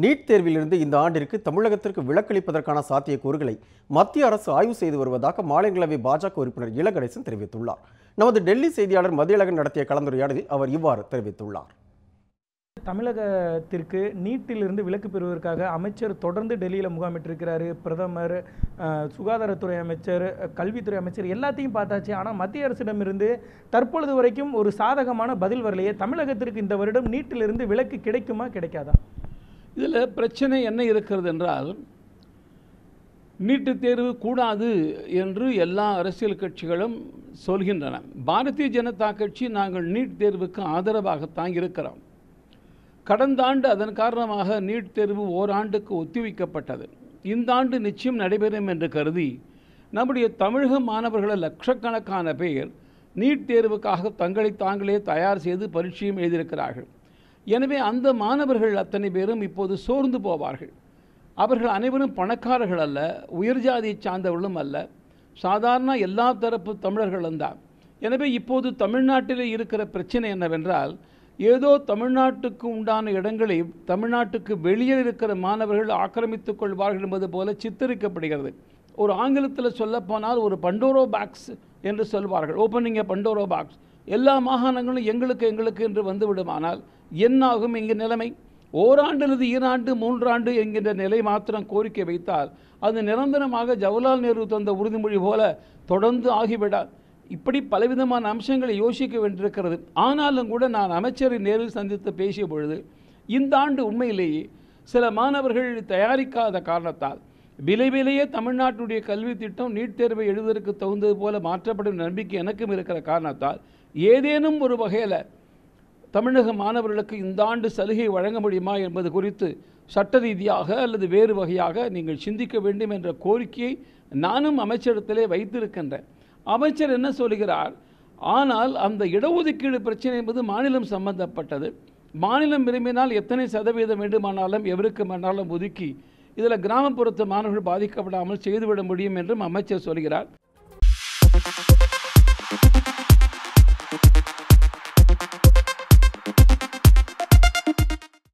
NEET தேர்விலிருந்து இந்த ஆண்டிற்கு தமிழகத்திற்கு விலக்களிப்பதற்கான சாத்தியக்கூறுகளை மத்திய அரசு ஆய்வு செய்து வருவதாக மாநிலங்களவை பாஜக உறுப்பினர் இளகணேசன் தெரிவித்துள்ளார். நமது டெல்லி செய்தியாளர் மதியழகன் நடத்திய கலந்துரையாடலில் அவர் இவ்வாறு தெரிவித்துள்ளார். தமிழகத்திற்கு நீட்டிலிருந்து விலக்கு பெறுவதற்காக அமைச்சர் தொடர்ந்து டெல்லியில் முகாமிட்டிருக்கிறாரு. பிரதமர் சுகாதாரத்துறை அமைச்சர் கல்வித்துறை அமைச்சர் எல்லாத்தையும் பார்த்தாச்சு. ஆனால் மத்திய அரசிடமிருந்து தற்பொழுது வரைக்கும் ஒரு சாதகமான பதில் வரலையே. தமிழகத்திற்கு இந்த வருடம் நீட்டிலிருந்து விலக்கு கிடைக்குமா கிடைக்காதா? இதில் பிரச்சனை என்ன இருக்கிறது என்றால் நீட்டுத் தேர்வு கூடாது என்று எல்லா அரசியல் கட்சிகளும் சொல்கின்றன. பாரதிய ஜனதா கட்சி நாங்கள் நீட் தேர்வுக்கு ஆதரவாகத்தான் இருக்கிறோம். கடந்த ஆண்டு அதன் காரணமாக நீட் தேர்வு ஓராண்டுக்கு ஒத்திவைக்கப்பட்டது. இந்த ஆண்டு நிச்சயம் நடைபெறும் என்று கருதி நம்முடைய தமிழக மாணவர்கள் லட்சக்கணக்கான பேர் நீட் தேர்வுக்காக தங்களை தாங்களே தயார் செய்து பரீட்சையும் எழுதியிருக்கிறார்கள். எனவே அந்த மாணவர்கள் அத்தனை பேரும் இப்போது சோர்ந்து போவார்கள். அவர்கள் அனைவரும் பணக்காரர்கள் அல்ல உயர் ஜாதியை சார்ந்தவர்களும் அல்ல. சாதாரண எல்லா தரப்பு தமிழர்களும் தான். எனவே இப்போது தமிழ்நாட்டிலே இருக்கிற பிரச்சனை என்னவென்றால் ஏதோ தமிழ்நாட்டுக்கு உண்டான இடங்களை தமிழ்நாட்டுக்கு வெளியே இருக்கிற மாணவர்கள் ஆக்கிரமித்துக் கொள்வார்கள் என்பது போல சித்தரிக்கப்படுகிறது. ஒரு ஆங்கிலத்தில் சொல்லப்போனால் ஒரு பண்டோரோ பாக்ஸ் என்று சொல்வார்கள். ஓப்பனிங் எ பண்டோரோ பாக்ஸ் எல்லா மாகாணங்களும் எங்களுக்கு எங்களுக்கு என்று வந்துவிடுமானால் என்னாகும் இங்கு நிலைமை? ஓராண்டு அல்லது ஈராண்டு மூன்றாண்டு என்கின்ற நிலை மாத்திரம் கோரிக்கை வைத்தால் அது நிரந்தரமாக ஜவஹர்லால் நேரு தந்த உறுதிமொழி போல தொடர்ந்து ஆகிவிடார் இப்படி பலவிதமான அம்சங்களை யோசிக்க வேண்டியிருக்கிறது. ஆனாலும் கூட நான் அமைச்சரை நேரில் சந்தித்து பேசிய பொழுது இந்த ஆண்டு உண்மையிலேயே சில மாணவர்கள் தயாரிக்காத காரணத்தால் விலைவிலேயே தமிழ்நாட்டுடைய கல்வி திட்டம் நீட் தேர்வை எழுதுவதற்கு தகுந்தது போல மாற்றப்படும் நம்பிக்கை எனக்கும் இருக்கிற காரணத்தால் ஏதேனும் ஒரு வகையில் தமிழக மாணவர்களுக்கு இந்த ஆண்டு சலுகை வழங்க முடியுமா என்பது குறித்து சட்ட ரீதியாக அல்லது வேறு வகையாக நீங்கள் சிந்திக்க வேண்டும் என்ற கோரிக்கையை நானும் அமைச்சரிடத்திலே வைத்திருக்கின்றேன். அமைச்சர் என்ன சொல்கிறார்? ஆனால் அந்த இடஒதுக்கீடு பிரச்சனை என்பது மாநிலம் சம்பந்தப்பட்டது. மாநிலம் விரும்பினால் எத்தனை சதவீதம் வேண்டுமானாலும் எவருக்கு வேணாலும் ஒதுக்கி இதில் கிராமப்புறத்து மாணவர்கள் பாதிக்கப்படாமல் செய்துவிட முடியும் என்றும் அமைச்சர் சொல்கிறார்.